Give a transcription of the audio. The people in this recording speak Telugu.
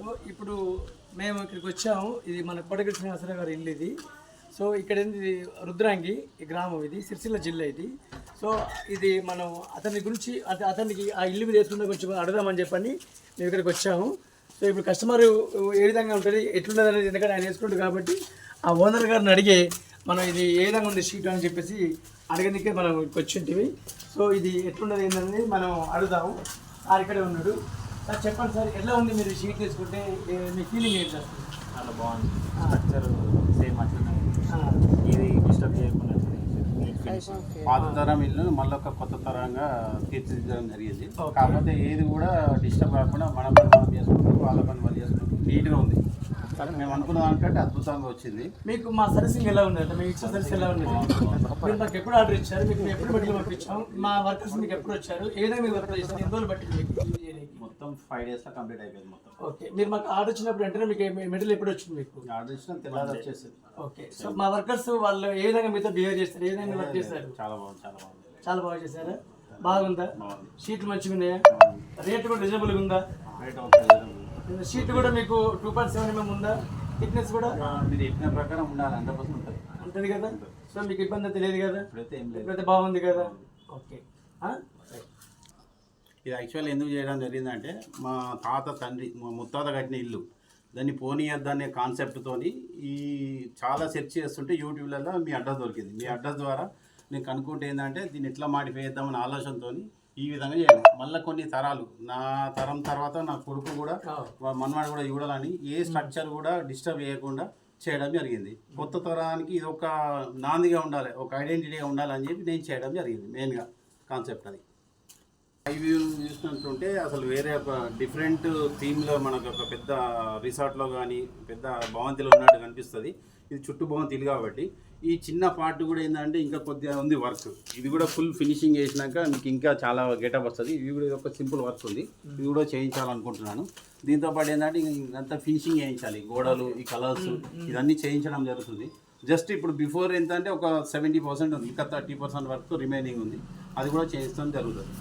సో ఇప్పుడు మేము ఇక్కడికి వచ్చాము. ఇది మన కోటగిరి శ్రీనివాసరావు గారి ఇల్లు ఇది. సో ఇక్కడ ఏంది? రుద్రాంగి ఈ గ్రామం ఇది సిరిసిల్ల జిల్లా ఇది. సో ఇది మనం అతని గురించి అతనికి ఆ ఇల్లు మీద వేసుకుంటే కొంచెం అడదామని చెప్పని మేము ఇక్కడికి వచ్చాము. సో ఇప్పుడు కస్టమర్ ఏ విధంగా ఉంటుంది ఎట్లున్నది అనేది ఎందుకంటే ఆయన వేసుకుంటాడు కాబట్టి ఆ ఓనర్ గారిని అడిగే మనం ఇది ఏ విధంగా ఉంది షీట్ అని చెప్పేసి అడగనికే మనం వచ్చింటివి సో ఇది ఎట్లున్నది ఏంటనేది మనం అడుగుదాము. ఆ ఇక్కడే ఉన్నాడు. సార్ చెప్పండి సార్ ఎట్లా ఉంది మీరు షీట్ తీసుకుంటే? మీ ఫీలింగ్ ఏంటి సార్? చాలా బాగుంది. స్ట్రక్చర్ సేమ్ అట్లనే ఇది డిస్టర్బ్ చేయకుండా. పాత తరం ఇల్లు మళ్ళీ ఒక కొత్త తరంగా తీర్చిదిద్దడం జరిగింది. కాకపోతే ఏది కూడా డిస్టర్బ్ కాకుండా మన పని మనం చేసుకుంటూ వాళ్ళ పని వాళ్ళు చేసుకుంటూ నీట్గా ఉంది. కానీ మేము అనుకున్న దానికంటే అద్భుతంగా వచ్చింది. మీకు మా సర్వీసింగ్ ఎలా ఉంది అంటే మీకు ఇచ్చిన సర్వీస్ ఎలా ఉంది? మీరు మాకు ఎప్పుడు ఆర్డర్ ఇచ్చారు? మీకు ఎప్పుడు బట్టి పంపించాం మా వర్కర్స్ మీకు ఎప్పుడు వచ్చారు? ఏ విధంగా మీరు వర్క్ చేస్తారు ఎన్ని రోజులు బట్టి ఫైవ్ డేస్లో కంప్లీట్ అయిపోయింది మొత్తం. ఓకే మీరు మాకు ఆర్డర్ వచ్చినప్పుడు వెంటనే మీకు మెటీరియల్ ఎప్పుడు వచ్చింది మీకు? ఆర్డర్ ఇచ్చిన తెల్లారి వచ్చేసింది. ఓకే సో మా వర్కర్స్ వాళ్ళు ఏ విధంగా మీతో బిహేవ్ చేస్తారు? ఏ విధంగా వర్క్ చేస్తారు? చాలా బాగుంది చాలా బాగుంది. చాలా బాగా చేశారా? బాగుందా? షీట్లు మంచిగా ఉన్నాయా రేట్ కూడా రీజనబుల్గా ఉందా? షీట్ కూడా మీకు టూ పాయింట్ సెవెన్ ఎంఎం ఉందా? థిక్నెస్ కూడా? మీరు చెప్పిన ప్రకారం ఉండాలి హండ్రెడ్ పర్సెంట్ ఉంటుంది. ఉంటుంది కదా? సో మీకు ఇబ్బంది అయితే లేదు కదా? ఇప్పుడైతే బాగుంది కదా? ఓకే? ఇది యాక్చువల్ ఎందుకు చేయడం జరిగిందంటే మా తాత తండ్రి మా ముత్తాత కట్టిన ఇల్లు. దాన్ని పోనీయద్దనే కాన్సెప్ట్తోని ఈ చాలా సెర్చ్ చేస్తుంటే యూట్యూబ్లలో మీ అడ్రస్ దొరికింది. మీ అడ్రస్ ద్వారా నేను కనుక్కుంటే ఏంటంటే దీన్ని ఎట్లా మాడిఫై చేద్దామనే ఆలోచనతో ఈ విధంగా చేయడం. మళ్ళీ కొన్ని తరాలు నా తరం తర్వాత నా కొడుకు కూడా మనవాడు కూడా చూడాలని ఏ స్ట్రక్చర్ కూడా డిస్టర్బ్ చేయకుండా చేయడం జరిగింది. కొత్త తరానికి ఇది ఒక నాందిగా ఉండాలి ఒక ఐడెంటిటీగా ఉండాలి అని చెప్పి నేను చేయడం జరిగింది మెయిన్గా కాన్సెప్ట్ అది. హై వ్యూ చూసినట్టుంటే అసలు వేరే ఒక డిఫరెంట్ థీమ్లో మనకు ఒక పెద్ద రిసార్ట్లో కానీ పెద్ద భవంతిలో ఉన్నట్టు కనిపిస్తుంది. ఇది చుట్టూ భవంతిలు కాబట్టి. ఈ చిన్న పార్ట్ కూడా ఏంటంటే ఇంకా కొద్దిగా ఉంది వర్క్. ఇది కూడా ఫుల్ ఫినిషింగ్ చేసినాక మీకు ఇంకా చాలా గెటప్ వస్తుంది. ఇది కూడా ఒక సింపుల్ వర్క్ ఉంది. ఇది కూడా చేయించాలనుకుంటున్నాను. దీంతో పాటు ఏంటంటే ఇంకంతా ఫినిషింగ్ చేయించాలి. గోడలు ఈ కలర్స్ ఇదన్నీ చేయించడం జరుగుతుంది. జస్ట్ ఇప్పుడు బిఫోర్ ఎంత అంటే ఒక సెవెంటీ పర్సెంట్ ఉంది. ఇంకా థర్టీ పర్సెంట్ వరకు రిమైనింగ్ ఉంది. అది కూడా చేయించడం జరుగుతుంది.